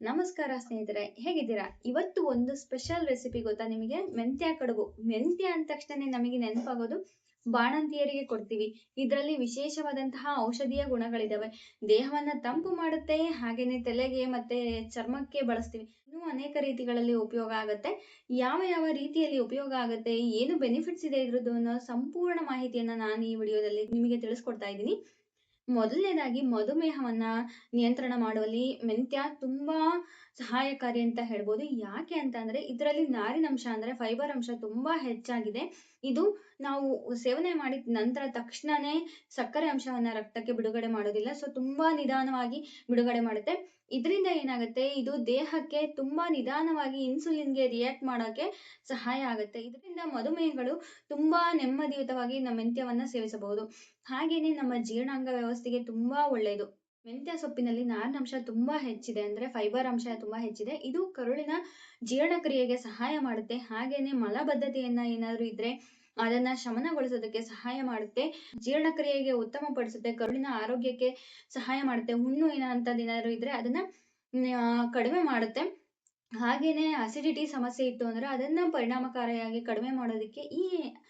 ನಮಸ್ಕಾರ ಸ್ನೇಹಿತರೆ, ಹೇಗಿದ್ದೀರಾ? ಇವತ್ತು ಒಂದು ಸ್ಪೆಷಲ್ ರೆಸಿಪಿ ಗೊತ್ತಾ ನಿಮಗೆ? ಮೆಂತ್ಯ ಕಡುಬು. ಮೆಂತ್ಯ ಅಂದ ತಕ್ಷಣ ನಮಗೆ ನೆನಪಾಗೋದು ಬಾಣಂತಿಯರಿಗೆ ಕೊಡ್ತೀವಿ. ಇದರಲ್ಲಿ ವಿಶೇಷವಾದಂತಹ ಔಷಧೀಯ ಗುಣಗಳಿದಾವೆ. ದೇಹವನ್ನ ತಂಪು ಮಾಡುತ್ತೆ, ಹಾಗೇನೆ ತಲೆಗೆ ಮತ್ತೆ ಚರ್ಮಕ್ಕೆ ಬಳಸ್ತೀವಿ. ಇನ್ನೂ ಅನೇಕ ರೀತಿಗಳಲ್ಲಿ ಉಪಯೋಗ ಆಗುತ್ತೆ. ಯಾವ ಯಾವ ರೀತಿಯಲ್ಲಿ ಉಪಯೋಗ ಆಗುತ್ತೆ, ಏನು ಬೆನಿಫಿಟ್ಸ್ ಇದೆ ಇದ್ರದ್ದು ಅನ್ನೋ ಸಂಪೂರ್ಣ ಮಾಹಿತಿಯನ್ನ ನಾನು ಈ ವಿಡಿಯೋದಲ್ಲಿ ನಿಮಗೆ ತಿಳಿಸ್ಕೊಡ್ತಾ ಇದ್ದೀನಿ. ಮೊದಲನೇದಾಗಿ ಮಧುಮೇಹವನ್ನ ನಿಯಂತ್ರಣ ಮಾಡುವಲ್ಲಿ ಮೆಂತ್ಯ ತುಂಬಾ ಸಹಾಯಕಾರಿ ಅಂತ ಹೇಳ್ಬೋದು. ಯಾಕೆ ಅಂತ ಅಂದ್ರೆ, ಇದರಲ್ಲಿ ನಾರಿನಂಶ ಅಂದ್ರೆ ಫೈಬರ್ ಅಂಶ ತುಂಬಾ ಹೆಚ್ಚಾಗಿದೆ. ಇದು ನಾವು ಸೇವನೆ ಮಾಡಿದ ನಂತರ ತಕ್ಷಣನೇ ಸಕ್ಕರೆ ಅಂಶವನ್ನ ರಕ್ತಕ್ಕೆ ಬಿಡುಗಡೆ ಮಾಡೋದಿಲ್ಲ. ಸೊ ತುಂಬಾ ನಿಧಾನವಾಗಿ ಬಿಡುಗಡೆ ಮಾಡುತ್ತೆ. ಇದರಿಂದ ಏನಾಗುತ್ತೆ? ಇದು ದೇಹಕ್ಕೆ ತುಂಬಾ ನಿಧಾನವಾಗಿ ಇನ್ಸುಲಿನ್ಗೆ ರಿಯಾಕ್ಟ್ ಮಾಡೋಕೆ ಸಹಾಯ ಆಗುತ್ತೆ. ಇದರಿಂದ ಮಧುಮೇಹಗಳು ತುಂಬಾ ನೆಮ್ಮದಿಯುತವಾಗಿ ನಮ್ಮ ಮೆಂತ್ಯವನ್ನ ಸೇವಿಸಬಹುದು. ಹಾಗೇನೆ ನಮ್ಮ ಜೀರ್ಣಾಂಗ ವ್ಯವಸ್ಥೆಗೆ ತುಂಬಾ ಒಳ್ಳೆಯದು ಮೆಂತ್ಯ ಸೊಪ್ಪಿನಲ್ಲಿ ನಾರಿನಂಶ ತುಂಬಾ ಹೆಚ್ಚಿದೆ ಅಂದ್ರೆ ಫೈಬರ್ ಅಂಶ ತುಂಬಾ ಹೆಚ್ಚಿದೆ. ಇದು ಕರುಳಿನ ಜೀರ್ಣಕ್ರಿಯೆಗೆ ಸಹಾಯ ಮಾಡುತ್ತೆ. ಹಾಗೇನೆ ಮಲಬದ್ಧತೆಯನ್ನ ಏನಾದರೂ ಇದ್ರೆ ಅದನ್ನ ಶಮನಗೊಳಿಸೋದಕ್ಕೆ ಸಹಾಯ ಮಾಡುತ್ತೆ. ಜೀರ್ಣಕ್ರಿಯೆಗೆ ಉತ್ತಮಪಡಿಸುತ್ತೆ, ಕರುಳಿನ ಆರೋಗ್ಯಕ್ಕೆ ಸಹಾಯ ಮಾಡುತ್ತೆ. ಹುಣ್ಣು ಏನಂತದ್ದು ಏನಾದ್ರು ಇದ್ರೆ ಅದನ್ನ ಕಡಿಮೆ ಮಾಡುತ್ತೆ. ಹಾಗೇನೆ ಅಸಿಡಿಟಿ ಸಮಸ್ಯೆ ಇತ್ತು ಅಂದ್ರೆ ಅದನ್ನ ಪರಿಣಾಮಕಾರಿಯಾಗಿ ಕಡಿಮೆ ಮಾಡೋದಕ್ಕೆ ಈ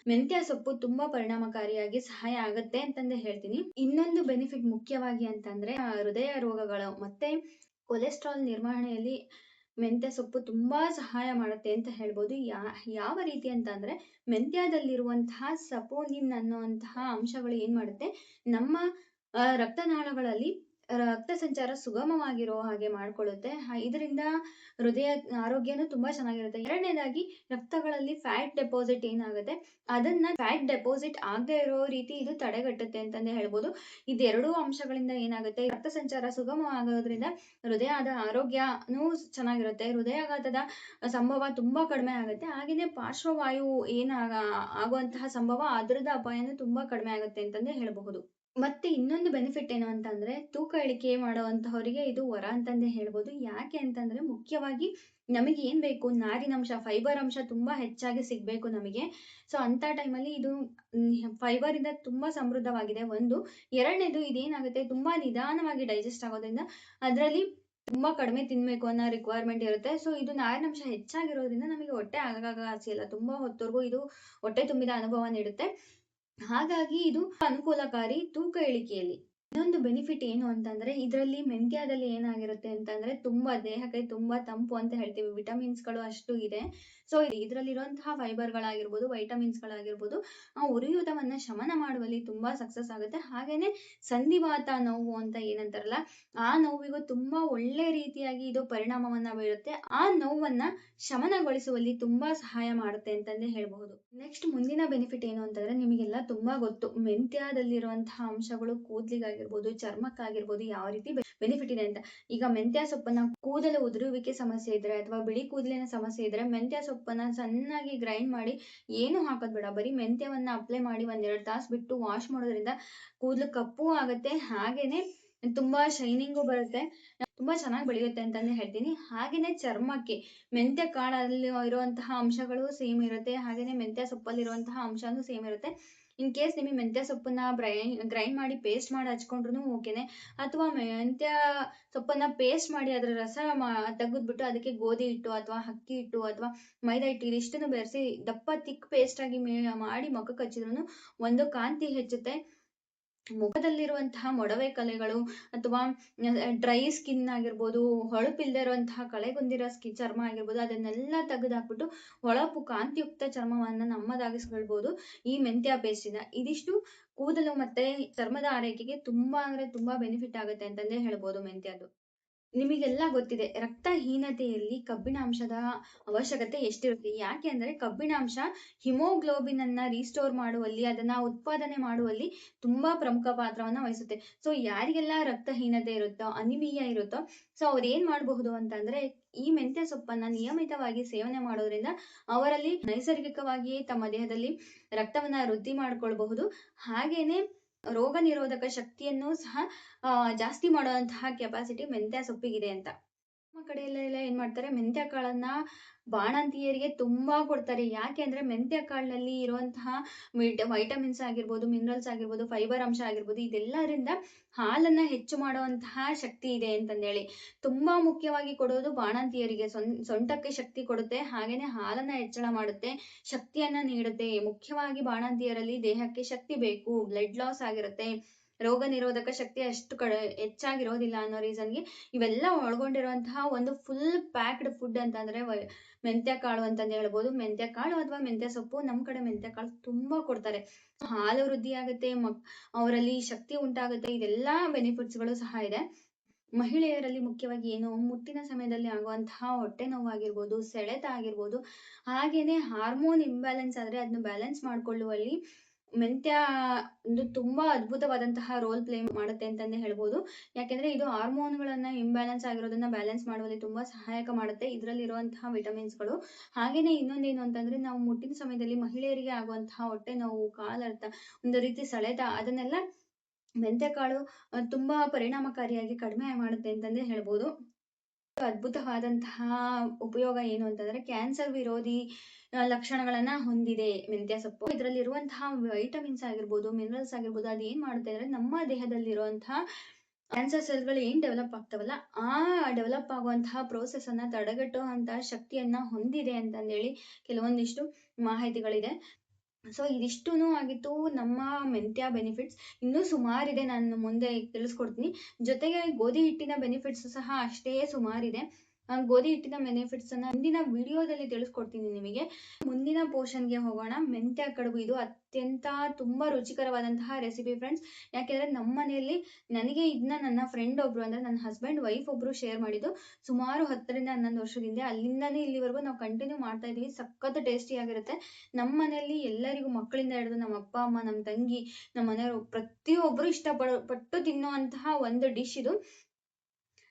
ಮೆಂತ್ಯ ಸೊಪ್ಪು ತುಂಬಾ ಪರಿಣಾಮಕಾರಿಯಾಗಿ ಸಹಾಯ ಆಗುತ್ತೆ ಅಂತಂದು ಹೇಳ್ತೀನಿ. ಇನ್ನೊಂದು ಬೆನಿಫಿಟ್ ಮುಖ್ಯವಾಗಿ ಅಂತಂದ್ರೆ ಹೃದಯ ರೋಗಗಳು ಮತ್ತೆ ಕೊಲೆಸ್ಟ್ರಾಲ್ ನಿರ್ವಹಣೆಯಲ್ಲಿ ಮೆಂತ್ಯ ಸೊಪ್ಪು ತುಂಬಾ ಸಹಾಯ ಮಾಡುತ್ತೆ ಅಂತ ಹೇಳ್ಬೋದು. ಯಾ, ಯಾವ ರೀತಿ ಅಂತ ಅಂದ್ರೆ ಮೆಂತ್ಯದಲ್ಲಿರುವಂತಹ ಸಪೋನಿನ್ ಅನ್ನುವಂತಹ ಅಂಶಗಳು ಏನ್ ಮಾಡುತ್ತೆ, ನಮ್ಮ ರಕ್ತನಾಳಗಳಲ್ಲಿ ರಕ್ತ ಸಂಚಾರ ಸುಗಮವಾಗಿರೋ ಹಾಗೆ ಮಾಡ್ಕೊಳ್ಳುತ್ತೆ. ಇದರಿಂದ ಹೃದಯ, ಆರೋಗ್ಯನೂ ತುಂಬಾ ಚೆನ್ನಾಗಿರುತ್ತೆ. ಎರಡನೇದಾಗಿ ರಕ್ತಗಳಲ್ಲಿ ಫ್ಯಾಟ್ ಡೆಪಾಸಿಟ್ ಏನಾಗುತ್ತೆ? ಅದನ್ನ ಫ್ಯಾಟ್ ಡೆಪಾಸಿಟ್ ಆಗದೆ ಇರೋ ರೀತಿ ಇದು ತಡೆಗಟ್ಟುತ್ತೆ ಅಂತಂದೇ ಹೇಳ್ಬೋದು. ಇದೆರಡೂ ಅಂಶಗಳಿಂದ ಏನಾಗುತ್ತೆ? ರಕ್ತ ಸಂಚಾರ ಸುಗಮವಾಗೋದ್ರಿಂದ ಹೃದಯದ ಆರೋಗ್ಯನೂ ಚೆನ್ನಾಗಿರುತ್ತೆ. ಹೃದಯಾಘಾತದ ಸಂಭವ ತುಂಬಾ ಕಡಿಮೆ ಆಗುತ್ತೆ. ಹಾಗೇನೆ ಪಾರ್ಶ್ವವಾಯು ಏನ್ ಆಗುವಂತಹ ಸಂಭವ ಅದರದ ಅಪಾಯನೂ ತುಂಬಾ ಕಡಿಮೆ ಆಗುತ್ತೆ ಅಂತಂದೇ ಹೇಳಬಹುದು. ಮತ್ತೆ ಇನ್ನೊಂದು ಬೆನಿಫಿಟ್ ಏನು ಅಂತಂದ್ರೆ ತೂಕ ಇಳಿಕೆ ಮಾಡುವಂತಹವರಿಗೆ ಇದು ವರ ಅಂತಂದೇ ಹೇಳ್ಬೋದು. ಯಾಕೆ ಅಂತಂದ್ರೆ ಮುಖ್ಯವಾಗಿ ನಮಗೆ ಏನ್ ಬೇಕು? ನಾರಿನಂಶ ಫೈಬರ್ ಅಂಶ ತುಂಬಾ ಹೆಚ್ಚಾಗಿ ಸಿಗ್ಬೇಕು ನಮಗೆ. ಸೊ ಅಂತ ಟೈಮಲ್ಲಿ ಇದು ಫೈಬರ್ ಇಂದ ತುಂಬಾ ಸಮೃದ್ಧವಾಗಿದೆ. ಒಂದು. ಎರಡನೇದು ಇದೇನಾಗುತ್ತೆ? ತುಂಬಾ ನಿಧಾನವಾಗಿ ಡೈಜೆಸ್ಟ್ ಆಗೋದ್ರಿಂದ ಅದರಲ್ಲಿ ತುಂಬಾ ಕಡಿಮೆ ತಿನ್ಬೇಕು ಅನ್ನೋ ರಿಕ್ವೈರ್ಮೆಂಟ್ ಇರುತ್ತೆ. ಸೊ ಇದು ನಾರಿನಂಶ ಹೆಚ್ಚಾಗಿರೋದ್ರಿಂದ ನಮಗೆ ಹೊಟ್ಟೆ ಆಗಾಗ ಇಲ್ಲ. ತುಂಬಾ ಹೊತ್ತವರೆಗೂ ಇದು ಹೊಟ್ಟೆ ತುಂಬಿದ ಅನುಭವ ನೀಡುತ್ತೆ. ಹಾಗಾಗಿ ಇದು ಅನುಕೂಲಕಾರಿ ತೂಕ ಇಳಿಕೆಯಲ್ಲಿ. ಇನ್ನೊಂದು ಬೆನಿಫಿಟ್ ಏನು ಅಂತಂದ್ರೆ, ಇದರಲ್ಲಿ ಮೆಂತ್ಯದಲ್ಲಿ ಏನಾಗಿರುತ್ತೆ ಅಂತಂದ್ರೆ, ತುಂಬಾ ದೇಹಕ್ಕೆ ತುಂಬಾ ತಂಪು ಅಂತ ಹೇಳ್ತೀವಿ. ವಿಟಮಿನ್ಸ್ಗಳು ಅಷ್ಟು ಇದೆ. ಸೊ ಇದರಲ್ಲಿರುವಂತಹ ಫೈಬರ್ ಗಳಾಗಿರ್ಬೋದು ವೈಟಮಿನ್ಸ್ ಗಳಾಗಿರ್ಬೋದು, ಆ ಉರಿಯೂತವನ್ನ ಶಮನ ಮಾಡುವಲ್ಲಿ ತುಂಬಾ ಸಕ್ಸಸ್ ಆಗುತ್ತೆ. ಹಾಗೇನೆ ಸಂಧಿವಾತ ನೋವು ಅಂತ ಏನಂತಾರಲ್ಲ, ಆ ನೋವಿಗೂ ತುಂಬಾ ಒಳ್ಳೆ ರೀತಿಯಾಗಿ ಇದು ಪರಿಣಾಮವನ್ನ ಬೀರುತ್ತೆ. ಆ ನೋವನ್ನ ಶಮನಗೊಳಿಸುವಲ್ಲಿ ತುಂಬಾ ಸಹಾಯ ಮಾಡುತ್ತೆ ಅಂತಂದೇ ಹೇಳ್ಬಹುದು. ನೆಕ್ಸ್ಟ್ ಮುಂದಿನ ಬೆನಿಫಿಟ್ ಏನು ಅಂತಂದ್ರೆ, ನಿಮಗೆಲ್ಲ ತುಂಬಾ ಗೊತ್ತು. ಮೆಂತ್ಯದಲ್ಲಿರುವಂತಹ ಅಂಶಗಳು ಕೂದಲಿಗಾಗಿರ್ಬೋದು, ಚರ್ಮಕ್ಕಾಗಿರ್ಬೋದು ಯಾವ ರೀತಿ ಬೆನಿಫಿಟ್ ಇದೆ ಅಂತ. ಈಗ ಮೆಂತ್ಯ ಸೊಪ್ಪನ್ನ ಕೂದಲು ಉದುರುವಿಕೆ ಸಮಸ್ಯೆ ಇದ್ರೆ ಅಥವಾ ಬಿಳಿ ಕೂದಲಿನ ಸಮಸ್ಯೆ ಇದ್ರೆ, ಮೆಂತ್ಯ ಸೊಪ್ಪನ್ನ ಚೆನ್ನಾಗಿ ಗ್ರೈಂಡ್ ಮಾಡಿ ಏನು ಹಾಕೋದು ಬೇಡ. ಬರೀ ಮೆಂತ್ಯವನ್ನ ಅಪ್ಲೈ ಮಾಡಿ ಒಂದೆರಡು ತಾಸು ಬಿಟ್ಟು ವಾಶ್ ಮಾಡೋದ್ರಿಂದ ಕೂದಲು ಕಪ್ಪು ಆಗುತ್ತೆ. ಹಾಗೇನೆ ತುಂಬಾ ಶೈನಿಂಗು ಬರುತ್ತೆ. ತುಂಬಾ ಚೆನ್ನಾಗಿ ಬೆಳೆಯುತ್ತೆ ಅಂತಾನೆ ಹೇಳ್ತೀನಿ. ಹಾಗೇನೆ ಚರ್ಮಕ್ಕೆ ಮೆಂತ್ಯ ಕಾಳಲ್ಲಿ ಇರುವಂತಹ ಅಂಶಗಳು ಸೇಮ್ ಇರುತ್ತೆ. ಹಾಗೇನೆ ಮೆಂತ್ಯ ಸೊಪ್ಪಲ್ಲಿ ಇರುವಂತಹ ಅಂಶನೂ ಸೇಮ್ ಇರುತ್ತೆ. ಇನ್ ಕೇಸ್ ನಿಮಗೆ ಮೆಂತ್ಯ ಸೊಪ್ಪನ್ನ ಗ್ರೈಂಡ್ ಮಾಡಿ ಪೇಸ್ಟ್ ಮಾಡಿ ಹಚ್ಕೊಂಡ್ರು ಓಕೆನೆ ಅಥವಾ ಮೆಂತ್ಯ ಸೊಪ್ಪನ್ನ ಪೇಸ್ಟ್ ಮಾಡಿ ಅದರ ರಸ ತೆಗೆದ್ಬಿಟ್ಟು ಅದಕ್ಕೆ ಗೋಧಿ ಹಿಟ್ಟು ಅಥವಾ ಅಕ್ಕಿ ಹಿಟ್ಟು ಅಥವಾ ಮೈದಾ ಹಿಟ್ಟು ಇದಿಷ್ಟನ್ನು ಬೆರೆಸಿ ದಪ್ಪ ತಿಕ್ ಪೇಸ್ಟ್ ಆಗಿ ಮಾಡಿ ಮುಖಕ್ಕೆ ಹಚ್ಚಿದ್ರು ಒಂದು ಕಾಂತಿ ಹೆಚ್ಚುತ್ತೆ. ಮುಖದಲ್ಲಿರುವಂತಹ ಮೊಡವೆ ಕಲೆಗಳು ಅಥವಾ ಡ್ರೈ ಸ್ಕಿನ್ ಆಗಿರ್ಬೋದು ಹೊಳಪಿಲ್ಲದೆ ಇರುವಂತಹ ಕಳೆಗುಂದಿರೋ ಸ್ಕಿನ್ ಚರ್ಮ ಆಗಿರ್ಬೋದು, ಅದನ್ನೆಲ್ಲ ತೆಗೆದಾಕ್ಬಿಟ್ಟು ಹೊಳಪು ಕಾಂತಿಯುಕ್ತ ಚರ್ಮವನ್ನ ನಮ್ಮದಾಗಿಸ್ಕೊಳ್ಬಹುದು ಈ ಮೆಂತ್ಯ ಪೇಸ್ಟ್ ಇಂದ ಇದಿಷ್ಟು ಕೂದಲು ಮತ್ತೆ ಚರ್ಮದ ಆರೈಕೆಗೆ ತುಂಬಾ ಅಂದ್ರೆ ತುಂಬಾ ಬೆನಿಫಿಟ್ ಆಗುತ್ತೆ ಅಂತಂದೇ ಹೇಳ್ಬೋದು ಮೆಂತ್ಯದು ನಿಮಗೆಲ್ಲ ಗೊತ್ತಿದೆ, ರಕ್ತಹೀನತೆಯಲ್ಲಿ ಕಬ್ಬಿಣಾಂಶದ ಅವಶ್ಯಕತೆ ಎಷ್ಟಿರುತ್ತೆ? ಯಾಕೆ ಅಂದ್ರೆ ಕಬ್ಬಿಣಾಂಶ ಹಿಮೋಗ್ಲೋಬಿನ್ ಅನ್ನ ರೀಸ್ಟೋರ್ ಮಾಡುವಲ್ಲಿ, ಅದನ್ನ ಉತ್ಪಾದನೆ ಮಾಡುವಲ್ಲಿ ತುಂಬಾ ಪ್ರಮುಖ ಪಾತ್ರವನ್ನ ವಹಿಸುತ್ತೆ. ಸೊ ಯಾರಿಗೆಲ್ಲ ರಕ್ತಹೀನತೆ ಇರುತ್ತೋ, ಅನಿಮಿಯಾ ಇರುತ್ತೋ ಸೊ ಅವ್ರು ಏನ್ ಮಾಡಬಹುದು ಅಂತಂದ್ರೆ ಈ ಮೆಂತ್ಯ ಸೊಪ್ಪನ್ನ ನಿಯಮಿತವಾಗಿ ಸೇವನೆ ಮಾಡೋದ್ರಿಂದ ಅವರಲ್ಲಿ ನೈಸರ್ಗಿಕವಾಗಿಯೇ ತಮ್ಮ ದೇಹದಲ್ಲಿ ರಕ್ತವನ್ನ ವೃದ್ಧಿ ಮಾಡ್ಕೊಳ್ಬಹುದು. ಹಾಗೇನೆ ರೋಗ ನಿರೋಧಕ ಶಕ್ತಿಯನ್ನು ಸಹ ಜಾಸ್ತಿ ಮಾಡುವಂತಹ ಕೆಪಾಸಿಟಿ ಮೆಂತ್ಯ ಸೊಪ್ಪಿಗಿದೆ ಅಂತ. ನಮ್ಮ ಎಲ್ಲ ಏನ್ ಮಾಡ್ತಾರೆ, ಮೆಂತ್ಯ ಕಾಳನ್ನ ಬಾಣಂತಿಯರಿಗೆ ತುಂಬಾ ಕೊಡ್ತಾರೆ. ಯಾಕೆ ಅಂದ್ರೆ ಮೆಂತ್ಯ ಕಾಳಿನಲ್ಲಿ ಇರುವಂತಹ ವೈಟಮಿನ್ಸ್ ಆಗಿರ್ಬೋದು ಮಿನರಲ್ಸ್ ಆಗಿರ್ಬೋದು ಫೈಬರ್ ಅಂಶ ಆಗಿರ್ಬೋದು, ಇದೆಲ್ಲರಿಂದ ಹಾಲನ್ನ ಹೆಚ್ಚು ಮಾಡುವಂತಹ ಶಕ್ತಿ ಇದೆ ಅಂತಂದೇಳಿ. ತುಂಬಾ ಮುಖ್ಯವಾಗಿ ಕೊಡೋದು ಬಾಣಂತಿಯರಿಗೆ. ಸೊನ್, ಸೊಂಟಕ್ಕೆ ಶಕ್ತಿ ಕೊಡುತ್ತೆ, ಹಾಗೇನೆ ಹಾಲನ್ನ ಹೆಚ್ಚಳ ಮಾಡುತ್ತೆ, ಶಕ್ತಿಯನ್ನ ನೀಡುತ್ತೆ. ಮುಖ್ಯವಾಗಿ ಬಾಣಂತಿಯರಲ್ಲಿ ದೇಹಕ್ಕೆ ಶಕ್ತಿ ಬೇಕು ಬ್ಲಡ್ ಲಾಸ್ ಆಗಿರುತ್ತೆ. ರೋಗ ನಿರೋಧಕ ಶಕ್ತಿ ಅಷ್ಟು ಕಡೆ, ಹೆಚ್ಚಾಗಿರೋದಿಲ್ಲ ಅನ್ನೋ ರೀಸನ್ಗೆ ಇವೆಲ್ಲ ಒಳಗೊಂಡಿರುವಂತಹ ಒಂದು ಫುಲ್ ಪ್ಯಾಕ್ಡ್ ಫುಡ್ ಅಂತಂದ್ರೆ ಮೆಂತ್ಯ ಕಾಳು ಅಂತಂದು ಹೇಳ್ಬೋದು. ಮೆಂತ್ಯ ಕಾಳು ಅಥವಾ ಮೆಂತ್ಯ ಸೊಪ್ಪು ನಮ್ಮ ಕಡೆ ಮೆಂತ್ಯ ಕಾಳು ತುಂಬಾ ಕೊಡ್ತಾರೆ. ಹಾಲು ವೃದ್ಧಿ ಆಗುತ್ತೆ ಮಕ್ ಅವರಲ್ಲಿ ಶಕ್ತಿ ಉಂಟಾಗುತ್ತೆ, ಇದೆಲ್ಲಾ ಬೆನಿಫಿಟ್ಸ್ಗಳು ಸಹ ಇದೆ. ಮಹಿಳೆಯರಲ್ಲಿ ಮುಖ್ಯವಾಗಿ ಏನು? ಮುಟ್ಟಿನ ಸಮಯದಲ್ಲಿ ಆಗುವಂತಹ ಹೊಟ್ಟೆ ನೋವಾಗಿರ್ಬೋದು, ಸೆಳೆತ ಆಗಿರ್ಬೋದು, ಹಾಗೇನೆ ಹಾರ್ಮೋನ್ ಇಂಬ್ಯಾಲೆನ್ಸ್ ಆದ್ರೆ ಅದನ್ನ ಬ್ಯಾಲೆನ್ಸ್ ಮಾಡ್ಕೊಳ್ಳುವಲ್ಲಿ ಮೆಂತ್ಯ ಒಂದು ತುಂಬಾ ಅದ್ಭುತವಾದಂತಹ ರೋಲ್ ಪ್ಲೇ ಮಾಡುತ್ತೆ ಅಂತಾನೆ ಹೇಳ್ಬೋದು. ಯಾಕೆಂದ್ರೆ ಇದು ಹಾರ್ಮೋನ್ಗಳನ್ನ ಇಂಬ್ಯಾಲೆನ್ಸ್ ಆಗಿರೋದನ್ನ ಬ್ಯಾಲೆನ್ಸ್ ಮಾಡುವಲ್ಲಿ ತುಂಬಾ ಸಹಾಯಕ ಮಾಡುತ್ತೆ. ಇದರಲ್ಲಿ ಇರುವಂತಹ ವಿಟಮಿನ್ಸ್ಗಳು. ಹಾಗೇನೆ ಇನ್ನೊಂದೇನು ಅಂತಂದ್ರೆ ನಾವು ಮುಟ್ಟಿನ ಸಮಯದಲ್ಲಿ ಮಹಿಳೆಯರಿಗೆ ಆಗುವಂತಹ ಹೊಟ್ಟೆ ನೋವು ಕಾಲರ್ಥ ಒಂದು ರೀತಿ ಸೆಳೆತ ಅದನ್ನೆಲ್ಲ ಮೆಂತ್ಯ ಕಾಳು ತುಂಬಾ ಪರಿಣಾಮಕಾರಿಯಾಗಿ ಕಡಿಮೆ ಮಾಡುತ್ತೆ ಅಂತಂದೇ ಹೇಳ್ಬೋದು. ಅದ್ಭುತವಾದಂತಹ ಉಪಯೋಗ ಏನು ಅಂತಂದ್ರೆ ಕ್ಯಾನ್ಸರ್ ವಿರೋಧಿ ಲಕ್ಷಣಗಳನ್ನ ಹೊಂದಿದೆ ಮೆಂತ್ಯ ಸೊಪ್ಪು. ಇದರಲ್ಲಿ ಇರುವಂತಹ ವೈಟಮಿನ್ಸ್ ಆಗಿರ್ಬೋದು ಮಿನರಲ್ಸ್ ಆಗಿರ್ಬೋದು, ಅದು ಏನ್ ಮಾಡುತ್ತೆ ಅಂದ್ರೆ ನಮ್ಮ ದೇಹದಲ್ಲಿರುವಂತಹ ಕ್ಯಾನ್ಸರ್ ಸೆಲ್ಗಳು ಏನ್ ಡೆವಲಪ್ ಆಗ್ತಾವಲ್ಲ, ಆ ಡೆವಲಪ್ ಆಗುವಂತಹ ಪ್ರೋಸೆಸ್ ಅನ್ನ ತಡೆಗಟ್ಟುವಂತಹ ಶಕ್ತಿಯನ್ನ ಹೊಂದಿದೆ ಅಂತಂದೇಳಿ ಕೆಲವೊಂದಿಷ್ಟು ಮಾಹಿತಿಗಳಿದೆ. ಸೊ ಇದಿಷ್ಟೂನು ಆಗಿತ್ತು ನಮ್ಮ ಮೆಂತ್ಯ ಬೆನಿಫಿಟ್ಸ್ ಇನ್ನೂ ಸುಮಾರಿದೆ, ನಾನು ಮುಂದೆ ತಿಳಿಸ್ಕೊಡ್ತೀನಿ. ಜೊತೆಗೆ ಗೋಧಿ ಹಿಟ್ಟಿನ ಬೆನಿಫಿಟ್ಸ್ ಸಹ ಅಷ್ಟೇ ಸುಮಾರಿದೆ. ಆ, ಗೋಧಿ ಹಿಟ್ಟಿನ ಬೆನಿಫಿಟ್ಸ್ ಅನ್ನ ಮುಂದಿನ ವಿಡಿಯೋದಲ್ಲಿ ತಿಳಿಸ್ಕೊಡ್ತೀನಿ ನಿಮಗೆ. ಮುಂದಿನ ಪೋರ್ಷನ್ಗೆ ಹೋಗೋಣ. ಮೆಂತ್ಯ ಕಡುಬು ಇದು ಅತ್ಯಂತ ತುಂಬಾ ರುಚಿಕರವಾದಂತಹ ರೆಸಿಪಿ ಫ್ರೆಂಡ್ಸ್ ಯಾಕೆಂದ್ರೆ ನಮ್ಮ ಮನೆಯಲ್ಲಿ ನನಗೆ ಇದನ್ನ ನನ್ನ ಫ್ರೆಂಡ್ ಒಬ್ರು ಅಂದ್ರೆ ನನ್ನ ಹಸ್ಬೆಂಡ್ ವೈಫ್ ಒಬ್ರು ಶೇರ್ ಮಾಡಿದ್ದು ಸುಮಾರು ಹತ್ತರಿಂದ ಹನ್ನೊಂದು ವರ್ಷದಿಂದ. ಅಲ್ಲಿಂದಾನೇ ಇಲ್ಲಿವರೆಗೂ ನಾವು ಕಂಟಿನ್ಯೂ ಮಾಡ್ತಾ ಇದೀವಿ ಸಖತ್ ಟೇಸ್ಟಿ ಆಗಿರುತ್ತೆ. ನಮ್ಮ ಮನೆಯಲ್ಲಿ ಎಲ್ಲರಿಗೂ ಮಕ್ಕಳಿಂದ ಹಿಡಿದು ನಮ್ಮ ಅಪ್ಪ ಅಮ್ಮ ನಮ್ಮ ತಂಗಿ ನಮ್ಮ ಮನೆಯವರು ಪ್ರತಿಯೊಬ್ಬರು ಇಷ್ಟಪಡ ಪಟ್ಟು ತಿನ್ನುವಂತಹ ಒಂದು ಡಿಶ್ ಇದು.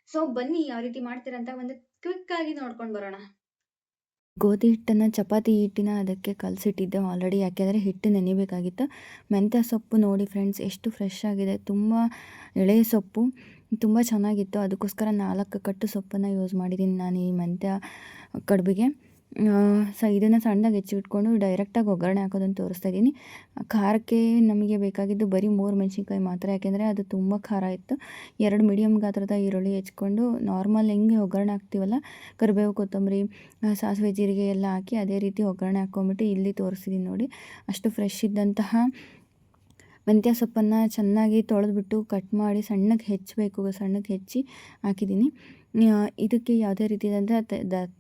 ಸೊ ಬನ್ನಿ ಯಾವ ರೀತಿ ಮಾಡ್ತೀರಾ ಒಂದು ಕ್ವಿಕ್ ಆಗಿ ನೋಡ್ಕೊಂಡು ಬರೋಣ. ಗೋಧಿ ಹಿಟ್ಟನ್ನು, ಚಪಾತಿ ಹಿಟ್ಟಿನ ಅದಕ್ಕೆ ಕಲಸಿಟ್ಟಿದ್ದೆ ಆಲ್ರೆಡಿ ಯಾಕೆಂದರೆ ಹಿಟ್ಟು ನೆನಿಬೇಕಾಗಿತ್ತು. ಮೆಂತ್ಯ ಸೊಪ್ಪು ನೋಡಿ ಫ್ರೆಂಡ್ಸ್ ಎಷ್ಟು ಫ್ರೆಶ್ ಆಗಿದೆ. ತುಂಬ ಎಳೆಯ ಸೊಪ್ಪು, ತುಂಬ ಚೆನ್ನಾಗಿತ್ತು. ಅದಕ್ಕೋಸ್ಕರ ನಾಲ್ಕು ಕಟ್ಟು ಸೊಪ್ಪನ್ನು ಯೂಸ್ ಮಾಡಿದ್ದೀನಿ ನಾನು ಈ ಮೆಂತ್ಯ ಕಡುಬಿಗೆ. ಸೊ, ಇದನ್ನು ಸಣ್ಣದಾಗಿ ಹೆಚ್ಚಿಟ್ಕೊಂಡು ಡೈರೆಕ್ಟಾಗಿ ಒಗ್ಗರಣೆ ಹಾಕೋದನ್ನು ತೋರಿಸ್ತಾ ಇದ್ದೀನಿ. ಖಾರಕ್ಕೆ ನಮಗೆ ಬೇಕಾಗಿದ್ದು ಬರೀ ಮೂರು ಮೆಣಸಿನ್ಕಾಯಿ ಮಾತ್ರ, ಯಾಕೆಂದರೆ ಅದು ತುಂಬ ಖಾರ ಇತ್ತು. ಎರಡು ಮೀಡಿಯಮ್ ಗಾತ್ರದ ಈರುಳ್ಳಿ ಹೆಚ್ಕೊಂಡು ನಾರ್ಮಲ್ ಹೆಂಗೆ ಒಗ್ಗರಣೆ ಹಾಕ್ತೀವಲ್ಲ, ಕರಿಬೇವು, ಕೊತ್ತಂಬರಿ ಸಾಸಿವೆ, ಜೀರಿಗೆ ಎಲ್ಲ ಹಾಕಿ ಅದೇ ರೀತಿ ಒಗ್ಗರಣೆ ಹಾಕ್ಕೊಂಬಿಟ್ಟು ಇಲ್ಲಿ ತೋರಿಸಿದ್ದೀನಿ ನೋಡಿ. ಅಷ್ಟು ಫ್ರೆಶ್ ಇದ್ದಂತಹ ಮೆಂತ್ಯ ಸೊಪ್ಪನ್ನು ಚೆನ್ನಾಗಿ ತೊಳೆದ್ಬಿಟ್ಟು ಕಟ್ ಮಾಡಿ ಸಣ್ಣಗೆ ಹೆಚ್ಚಬೇಕು, ಸಣ್ಣಗೆ ಹೆಚ್ಚಿ ಹಾಕಿದ್ದೀನಿ. ಇದಕ್ಕೆ ಯಾವುದೇ ರೀತಿಯಾದಂಥ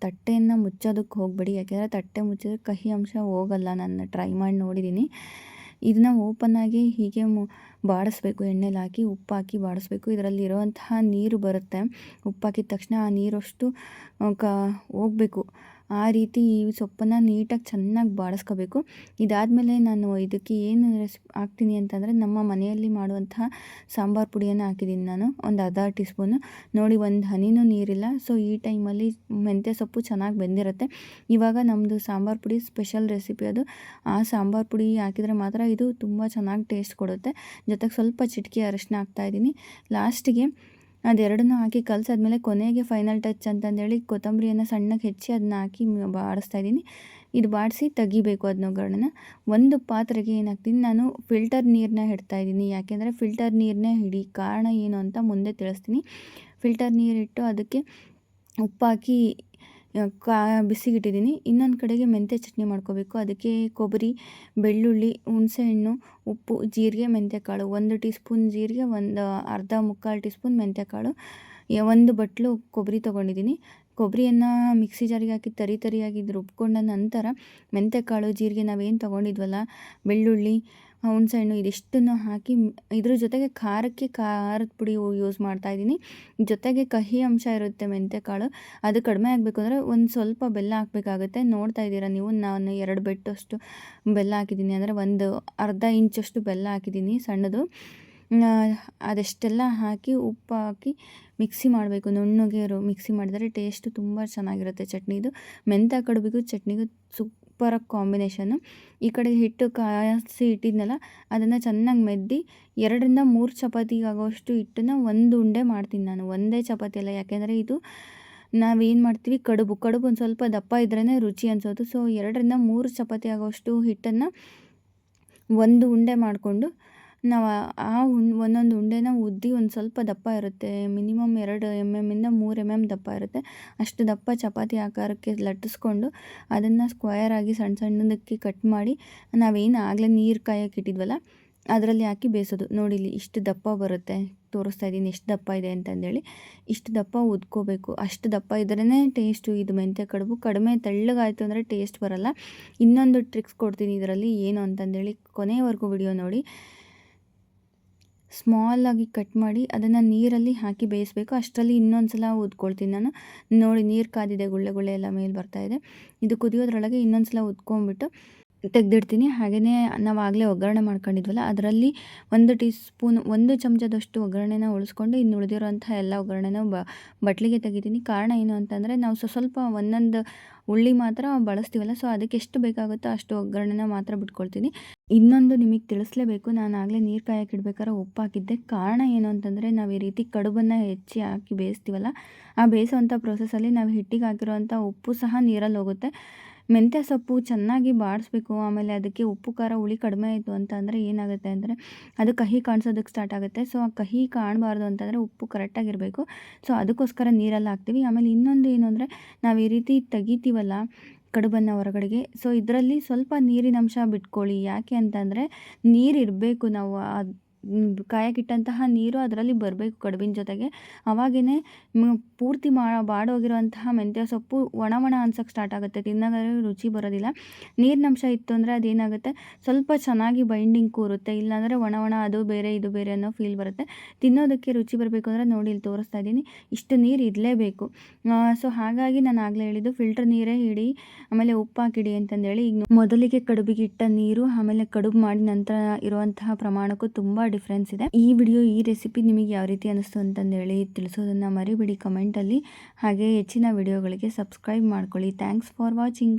ತಟ್ಟೆಯನ್ನು ಮುಚ್ಚೋದಕ್ಕೆ ಹೋಗಬೇಡಿ. ಯಾಕೆಂದರೆ ತಟ್ಟೆ ಮುಚ್ಚಿದ್ರೆ ಕಹಿ ಅಂಶ ಹೋಗಲ್ಲ. ನಾನು ಟ್ರೈ ಮಾಡಿ ನೋಡಿದ್ದೀನಿ ಇದನ್ನ ಓಪನ್ನಾಗಿ ಹೀಗೆ ಮು, ಬಾಡಿಸ್ಬೇಕು. ಎಣ್ಣೆಲಿ ಹಾಕಿ, ಉಪ್ಪು ಹಾಕಿ ಬಾಡಿಸ್ಬೇಕು. ಇದರಲ್ಲಿ ಇರುವಂತಹ ನೀರು ಬರುತ್ತೆ. ಉಪ್ಪು ಹಾಕಿದ ತಕ್ಷಣ ಆ ನೀರಷ್ಟು ಕ, ಹೋಗಬೇಕು. ಆ ರೀತಿ ಈ ಸೊಪ್ಪನ್ನು ನೀಟಾಗಿ ಚೆನ್ನಾಗಿ ಬಾಡಿಸ್ಕೋಬೇಕು ಇದಾದಮೇಲೆ ನಾನು ಇದಕ್ಕೆ ಏನು ರೆಸಿಪಿ ಹಾಕ್ತೀನಿ ಅಂತಂದರೆ ನಮ್ಮ ಮನೆಯಲ್ಲಿ ಮಾಡುವಂತಹ ಸಾಂಬಾರು ಪುಡಿಯನ್ನು ಹಾಕಿದ್ದೀನಿ ನಾನು. ಒಂದು ಅರ್ಧ ಟೀ ಸ್ಪೂನು ನೋಡಿ, ಒಂದು ಹನಿನೂ ನೀರಿಲ್ಲ. ಸೊ, ಈ ಟೈಮಲ್ಲಿ ಮೆಂತ್ಯ ಸೊಪ್ಪು ಚೆನ್ನಾಗಿ ಬೆಂದಿರುತ್ತೆ. ಇವಾಗ ನಮ್ಮದು ಸಾಂಬಾರು ಪುಡಿ ಸ್ಪೆಷಲ್ ರೆಸಿಪಿ ಅದು. ಆ ಸಾಂಬಾರು ಪುಡಿ ಹಾಕಿದರೆ ಮಾತ್ರ ಇದು ತುಂಬ ಚೆನ್ನಾಗಿ ಟೇಸ್ಟ್ ಕೊಡುತ್ತೆ. ಜೊತೆಗೆ ಸ್ವಲ್ಪ ಚಿಟಿಕೆ ಅರಿಶಿನ ಹಾಕ್ತಾಯಿದ್ದೀನಿ ಲಾಸ್ಟಿಗೆ ಅದೆರಡನ್ನೂ ಹಾಕಿ ಕಲಸಾದ್ಮೇಲೆ ಕೊನೆಗೆ ಫೈನಲ್ ಟಚ್ ಅಂತಂದೇಳಿ ಕೊತ್ತಂಬರಿಯನ್ನು ಸಣ್ಣಗೆ ಹೆಚ್ಚಿ ಅದನ್ನ ಹಾಕಿ ಬಾಡಿಸ್ತಾ ಇದ್ದೀನಿ. ಇದು ಬಾಡಿಸಿ ತೆಗಿಬೇಕು ಅದನ್ನ ಒಗ್ಗರಣೆನ. ಒಂದು ಪಾತ್ರೆಗೆ ಏನಾಗ್ತೀನಿ ನಾನು ಫಿಲ್ಟರ್ ನೀರನ್ನ ಇಡ್ತಾ ಇದ್ದೀನಿ. ಯಾಕೆಂದರೆ ಫಿಲ್ಟರ್ ನೀರನ್ನೇ ಹಿಡಿ ಕಾರಣ ಏನು ಅಂತ ಮುಂದೆ ತಿಳಿಸ್ತೀನಿ. ಫಿಲ್ಟರ್ ನೀರಿಟ್ಟು ಅದಕ್ಕೆ ಉಪ್ಪು ಹಾಕಿ ಆ, ಕಾ, ಬಿಸಿಗಿಟ್ಟಿದ್ದೀನಿ. ಇನ್ನೊಂದು ಕಡೆಗೆ ಮೆಂತ್ಯ ಚಟ್ನಿ ಮಾಡ್ಕೋಬೇಕು. ಅದಕ್ಕೆ ಕೊಬ್ಬರಿ, ಬೆಳ್ಳುಳ್ಳಿ, ಹುಣಸೆಹಣ್ಣು, ಉಪ್ಪು, ಜೀರಿಗೆ, ಮೆಂತ್ಯಕಾಳು. ಒಂದು ಟೀ ಸ್ಪೂನ್ ಜೀರಿಗೆ, ಒಂದು ಅರ್ಧ ಮುಕ್ಕಾಲು ಟೀ ಸ್ಪೂನ್ ಮೆಂತ್ಯಕಾಳು ಒಂದು ಬಟ್ಲು ಕೊಬ್ಬರಿ ತೊಗೊಂಡಿದ್ದೀನಿ. ಕೊಬ್ಬರಿಯನ್ನು ಮಿಕ್ಸಿ ಜಾರಿಗೆ ಹಾಕಿ ತರಿ ತರಿಯಾಗಿ ರುಬ್ಕೊಂಡ ನಂತರ ಮೆಂತ್ಯಕಾಳು, ಜೀರಿಗೆ ನಾವೇನು ತೊಗೊಂಡಿದ್ವಲ್ಲ, ಬೆಳ್ಳುಳ್ಳಿ ಹುಣಸೆಹಣ್ಣು ಇದಿಷ್ಟನ್ನು ಹಾಕಿ ಇದ್ರ ಜೊತೆಗೆ ಖಾರಕ್ಕೆ ಖಾರದ ಪುಡಿ ಯೂಸ್ ಮಾಡ್ತಾ ಇದ್ದೀನಿ. ಜೊತೆಗೆ ಕಹಿ ಅಂಶ ಇರುತ್ತೆ ಮೆಂತ್ಯಕಾಳು ಅದು ಕಡಿಮೆ ಆಗಬೇಕು ಅಂದರೆ ಒಂದು ಸ್ವಲ್ಪ ಬೆಲ್ಲ ಹಾಕಬೇಕಾಗುತ್ತೆ. ನೋಡ್ತಾ ಇದ್ದೀರಾ ನೀವು, ನಾನು ಎರಡು ಬೆಟ್ಟಷ್ಟು ಬೆಲ್ಲ ಹಾಕಿದ್ದೀನಿ. ಅಂದರೆ ಒಂದು ಅರ್ಧ ಇಂಚಷ್ಟು ಬೆಲ್ಲ ಹಾಕಿದ್ದೀನಿ ಸಣ್ಣದು. ಅದೆಷ್ಟೆಲ್ಲ ಹಾಕಿ ಉಪ್ಪು ಹಾಕಿ ಮಿಕ್ಸಿ ಮಾಡಬೇಕು. ನುಣ್ಣಗೆ ಮಿಕ್ಸಿ ಮಾಡಿದರೆ ಟೇಸ್ಟು ತುಂಬ ಚೆನ್ನಾಗಿರುತ್ತೆ ಚಟ್ನಿದು. ಮೆಂತ್ಯ ಕಡುಬಿಗೂ ಚಟ್ನಿಗೂ ಸೂಪರಾಗಿ ಕಾಂಬಿನೇಷನ್ನು ಈ ಕಡೆ ಹಿಟ್ಟು ಕಾಯಿಸಿ ಇಟ್ಟಿದ್ನಲ್ಲ, ಅದನ್ನು ಚೆನ್ನಾಗಿ ಮೆದ್ದಿ ಎರಡರಿಂದ ಮೂರು ಚಪಾತಿಗೆ ಆಗೋಷ್ಟು ಹಿಟ್ಟನ್ನು ಒಂದು ಉಂಡೆ ಮಾಡ್ತೀನಿ ನಾನು, ಒಂದೇ ಚಪಾತಿ ಅಲ್ಲ. ಯಾಕೆಂದರೆ ಇದು ನಾವೇನು ಮಾಡ್ತೀವಿ, ಕಡುಬು. ಕಡುಬು ಒಂದು ಸ್ವಲ್ಪ ದಪ್ಪ ಇದ್ರೇ ರುಚಿ ಅನಿಸೋದು. ಸೊ ಎರಡರಿಂದ ಮೂರು ಚಪಾತಿ ಆಗೋಷ್ಟು ಹಿಟ್ಟನ್ನು ಒಂದು ಉಂಡೆ ಮಾಡಿಕೊಂಡು ನಾವು ಆ ಒಂದೊಂದು ಉಂಡೆನ ಉದ್ದಿ ಒಂದು ಸ್ವಲ್ಪ ದಪ್ಪ ಇರುತ್ತೆ. ಮಿನಿಮಮ್ ಎರಡು ಎಂ ಇಂದ ಮೂರು ಎಂ ಎಂ ದಪ್ಪ ಇರುತ್ತೆ. ಅಷ್ಟು ದಪ್ಪ ಚಪಾತಿ ಆಕಾರಕ್ಕೆ ಲಟ್ಟಿಸ್ಕೊಂಡು ಅದನ್ನು ಸ್ಕ್ವಯರ್ ಆಗಿ ಸಣ್ಣ ಸಣ್ಣದಕ್ಕೆ ಕಟ್ ಮಾಡಿ ನಾವೇನು ಆಗಲೇ ನೀರು ಕಾಯಕ್ಕೆ ಇಟ್ಟಿದ್ವಲ್ಲ, ಅದರಲ್ಲಿ ಹಾಕಿ ಬೇಯಿಸೋದು. ನೋಡಿ ಇಲ್ಲಿ ಇಷ್ಟು ದಪ್ಪ ಬರುತ್ತೆ. ತೋರಿಸ್ತಾ ಇದ್ದೀನಿ ಎಷ್ಟು ದಪ್ಪ ಇದೆ ಅಂತಂದೇಳಿ. ಇಷ್ಟು ದಪ್ಪ ಉದ್ಕೋಬೇಕು. ಅಷ್ಟು ದಪ್ಪ ಇದ್ರೇ ಟೇಸ್ಟು ಇದು ಮೆಂತ್ಯ ಕಡುಬು. ಕಡಿಮೆ ತೆಳ್ಳಗಾಯಿತು ಅಂದರೆ ಟೇಸ್ಟ್ ಬರಲ್ಲ. ಇನ್ನೊಂದು ಟ್ರಿಕ್ಸ್ ಕೊಡ್ತೀನಿ ಇದರಲ್ಲಿ ಏನು ಅಂತಂದೇಳಿ ಕೊನೆಯವರೆಗೂ ವಿಡಿಯೋ ನೋಡಿ. ಸ್ಮಾಲಾಗಿ ಕಟ್ ಮಾಡಿ ಅದನ್ನು ನೀರಲ್ಲಿ ಹಾಕಿ ಬೇಯಿಸಬೇಕು. ಅಷ್ಟರಲ್ಲಿ ಇನ್ನೊಂದು ಸಲ ಉದ್ಕೊಳ್ತೀನಿ ನಾನು. ನೋಡಿ, ನೀರು ಕಾದಿದೆ ಗುಳ್ಳೆ ಗುಳ್ಳೆ ಎಲ್ಲ ಮೇಲೆ ಬರ್ತಾ ಇದೆ. ಇದು ಕುದಿಯೋದ್ರೊಳಗೆ ಇನ್ನೊಂದು ಸಲ ಉದ್ಕೊಂಬಿಟ್ಟು ತೆಗೆದಿಡ್ತೀನಿ. ಹಾಗೆಯೇ ನಾವು ಆಗಲೇ ಒಗ್ಗರಣೆ ಮಾಡ್ಕೊಂಡಿದ್ವಲ್ಲ, ಅದರಲ್ಲಿ ಒಂದು ಟೀ ಸ್ಪೂನ್ ಒಂದು ಚಮಚದಷ್ಟು ಒಗ್ಗರಣೆನ ಉಳಿಸ್ಕೊಂಡು ಇನ್ನು ಉಳಿದಿರೋಂಥ ಎಲ್ಲ ಒಗ್ಗರಣೆನ ಬ, ಬಟ್ಲಿಗೆ ತೆಗಿತೀನಿ. ಕಾರಣ ಏನು ಅಂತಂದರೆ, ನಾವು ಸ್ವ ಸ್ವಲ್ಪ ಒಂದೊಂದು ಉಳ್ಳಿ ಮಾತ್ರ ಬಳಸ್ತೀವಲ್ಲ, ಸೊ ಅದಕ್ಕೆ ಎಷ್ಟು ಬೇಕಾಗುತ್ತೋ ಅಷ್ಟು ಒಗ್ಗರಣೆನ ಮಾತ್ರ ಬಿಟ್ಕೊಳ್ತೀನಿ ಇನ್ನೊಂದು ನಿಮಗೆ ತಿಳಿಸ್ಲೇಬೇಕು, ನಾನು ಆಗಲೇ ನೀರು ಕಾಯಕ್ಕೆ ಇಡ್ಬೇಕಾದ್ರೆ ಉಪ್ಪು ಹಾಕಿದ್ದೆ. ಕಾರಣ ಏನು ಅಂತಂದರೆ, ನಾವು ಈ ರೀತಿ ಕಡುಬನ್ನು ಹೆಚ್ಚಿ ಹಾಕಿ ಬೇಯಿಸ್ತೀವಲ್ಲ, ಆ ಬೇಯಿಸೋವಂಥ ಪ್ರೊಸೆಸಲ್ಲಿ ನಾವು ಹಿಟ್ಟಿಗೆ ಹಾಕಿರೋವಂಥ ಉಪ್ಪು ಸಹ ನೀರಲ್ಲಿ ಹೋಗುತ್ತೆ ಮೆಂತ್ಯ ಸೊಪ್ಪು ಚೆನ್ನಾಗಿ ಬಾಡಿಸ್ಬೇಕು, ಆಮೇಲೆ ಅದಕ್ಕೆ ಉಪ್ಪು, ಖಾರ, ಹುಳಿ ಕಡಿಮೆ ಆಯಿತು ಅಂತ ಅಂದರೆ ಏನಾಗುತ್ತೆ ಅಂದರೆ ಅದು ಕಹಿ ಕಾಣಿಸೋದಕ್ಕೆ ಸ್ಟಾರ್ಟ್ ಆಗುತ್ತೆ. ಸೊ ಆ ಕಹಿ ಕಾಣಬಾರ್ದು ಅಂತಂದರೆ ಉಪ್ಪು ಕರೆಕ್ಟಾಗಿರಬೇಕು ಸೊ ಅದಕ್ಕೋಸ್ಕರ ನೀರಲ್ಲಿ ಹಾಕ್ತೀವಿ. ಆಮೇಲೆ ಇನ್ನೊಂದು ಏನು ಅಂದರೆ ನಾವು ಈ ರೀತಿ ತೆಗಿತೀವಲ್ಲ ಕಡುಬನ್ನು ಹೊರಗಡೆಗೆ ಸೊ ಇದರಲ್ಲಿ ಸ್ವಲ್ಪ ನೀರಿನಂಶ ಬಿಟ್ಕೊಳ್ಳಿ. ಯಾಕೆ ಅಂತಂದರೆ ನೀರು ಇರಬೇಕು ನಾವು ಕಾಯಕ್ಕಿಟ್ಟಂತಹ ನೀರು ಅದರಲ್ಲಿ ಬರಬೇಕು ಕಡುಬಿನ ಜೊತೆಗೆ. ಅವಾಗೇ ಪೂರ್ತಿ ಮಾ, ಬಾಡೋಗಿರುವಂತಹ ಮೆಂತ್ಯ ಸೊಪ್ಪು ಒಣ ಒಣ ಅನ್ಸೋಕ್ಕೆ ಸ್ಟಾರ್ಟ್ ಆಗುತ್ತೆ. ತಿನ್ನಾಗ ರುಚಿ ಬರೋದಿಲ್ಲ. ನೀರಿನಂಶ ಇತ್ತು ಅಂದರೆ ಅದೇನಾಗುತ್ತೆ? ಸ್ವಲ್ಪ ಚೆನ್ನಾಗಿ ಬೈಂಡಿಂಗ್ ಕೂರುತ್ತೆ. ಇಲ್ಲಾಂದರೆ ಒಣ ಒಣ ಅದು ಬೇರೆ, ಇದು ಬೇರೆ ಅನ್ನೋ ಫೀಲ್ ಬರುತ್ತೆ. ತಿನ್ನೋದಕ್ಕೆ ರುಚಿ ಬರಬೇಕು ಅಂದರೆ ನೋಡಿ ಇಲ್ಲಿ ತೋರಿಸ್ತಾ ಇದ್ದೀನಿ. ಇಷ್ಟು ನೀರು ಇರಲೇಬೇಕು ಸೊ ಹಾಗಾಗಿ ನಾನು ಆಗಲೇ ಹೇಳಿದ್ದು ಫಿಲ್ಟರ್ ನೀರೇ ಹಿಡಿ, ಆಮೇಲೆ ಉಪ್ಪು ಹಾಕಿಡಿ ಅಂತಂದೇಳಿ ಈಗ ಮೊದಲಿಗೆ ಕಡುಬಿಗೆ ಇಟ್ಟ ನೀರು, ಆಮೇಲೆ ಕಡುಬು ಮಾಡಿ ನಂತರ ಇರುವಂತಹ ಪ್ರಮಾಣಕ್ಕೂ ತುಂಬ ಡಿಫ್ರೆನ್ಸ್ ಇದೆ. ಈ ವಿಡಿಯೋ ಈ ರೆಸಿಪಿ ನಿಮಗೆ ಯಾವ ರೀತಿ ಅನಿಸ್ತು ಅಂತಂದೇಳಿ ತಿಳಿಸೋದನ್ನು ಮರಿಬೇಡಿ ಕಮೆಂಟಲ್ಲಿ. ಹಾಗೆ ಹೆಚ್ಚಿನ ವಿಡಿಯೋಗಳಿಗೆ ಸಬ್ಸ್ಕ್ರೈಬ್ ಮಾಡ್ಕೊಳ್ಳಿ. Thanks for watching